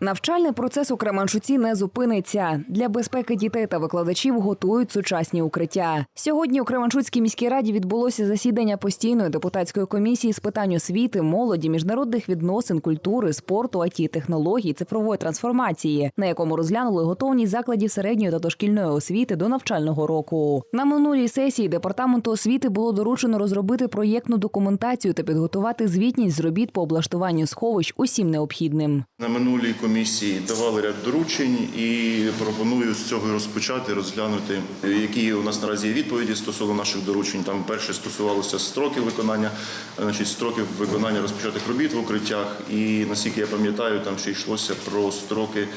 Навчальний процес у Кременчуці не зупиниться. Для безпеки дітей та викладачів готують сучасні укриття. Сьогодні у Кременчуцькій міській раді відбулося засідання постійної депутатської комісії з питань освіти, молоді, міжнародних відносин, культури, спорту, it технологій, цифрової трансформації, на якому розглянули готовність закладів середньої та дошкільної освіти до навчального року. На минулій сесії департаменту освіти було доручено розробити проєктну документацію та підготувати звітність з робіт по облаштуванню сховищ усім необхідним. На минулій комісії давали ряд доручень і пропоную з цього розпочати, розглянути, які у нас наразі є відповіді стосовно наших доручень. Там перше стосувалося строків виконання, значить строків виконання розпочатих робіт в укриттях. І наскільки я пам'ятаю, там ще йшлося про строки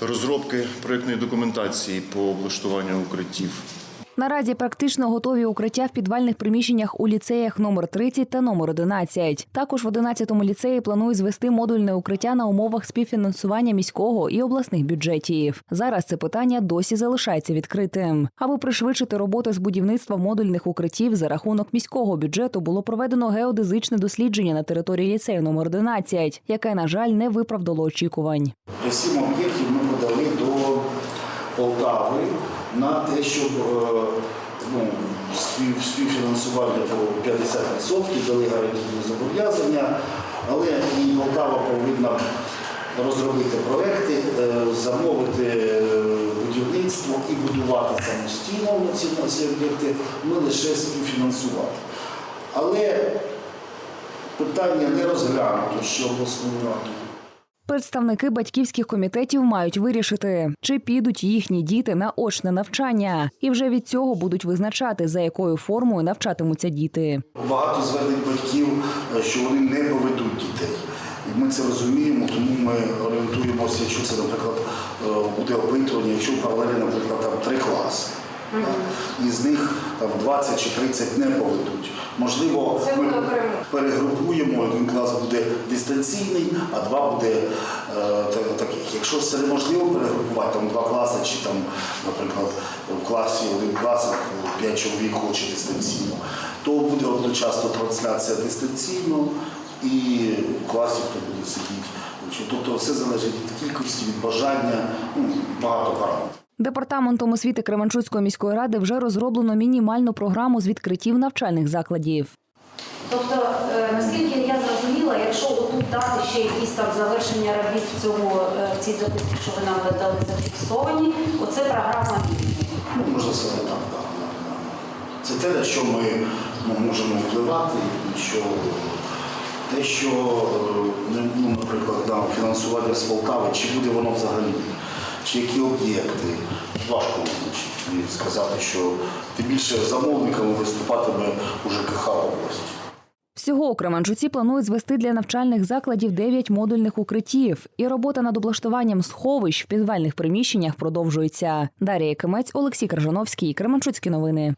розробки проєктної документації по облаштуванню укриттів. Наразі практично готові укриття в підвальних приміщеннях у ліцеях номер 30 та номер 11. Також в 11-му ліцеї планують звести модульне укриття на умовах співфінансування міського і обласних бюджетів. Зараз це питання досі залишається відкритим. Аби пришвидшити роботи з будівництва модульних укриттів за рахунок міського бюджету було проведено геодезичне дослідження на території ліцею номер 11, яке, на жаль, не виправдало очікувань. Сім об'єктів ми подали до Полтави на те, щоб е, ну, спів, співфінансування по 50% дали гарантійні зобов'язання, але і Полтава повинна розробити проекти, е, замовити е, будівництво і будувати самостійно на ці об'єкти, ми лише співфінансувати. Але питання не розглянуто, що обласною радою. Представники батьківських комітетів мають вирішити, чи підуть їхні діти на очне навчання, і вже від цього будуть визначати, за якою формою навчатимуться діти. Багато звернень батьків, е, що вони не поведуть дітей. І ми це розуміємо, тому ми орієнтуємося, якщо це, наприклад, е, буде опитування, якщо паралелі, наприклад, там три класи. Так, Із них там 20 чи 30 не поведуть. Можливо, ми перегрупуємо, один клас буде дистанційний, а два буде е, таких. Якщо це неможливо перегрупувати, там два класи, чи там, наприклад, в класі один клас, п'ять чоловік хоче дистанційно, то буде одночасно трансляція дистанційно і в класі, хто буде сидіти. Тобто все залежить від кількості, від бажання, ну, багато параметрів. Департаментом освіти Кременчуцької міської ради вже розроблено мінімальну програму з відкриттів навчальних закладів. Тобто, е, наскільки я зрозуміла, якщо тут дати ще якісь там завершення робіт в цьому е, в цій записці, що ви нам дали зафіксовані, оце програма. Ну, можна сказати так, так. Це те, на що ми ну, можемо впливати, і що те, що, е, ну, наприклад, да, фінансування з Полтави, чи буде воно взагалі, чи які об'єкти, важко визначити і сказати, що тим більше замовниками виступатиме у ЖКХ області. Всього Кременчуці планують звести для навчальних закладів 9 модульних укриттів, і робота над облаштуванням сховищ в підвальних приміщеннях продовжується. Дар'я Кимець, Олексій Крижановський, Кременчуцькі новини.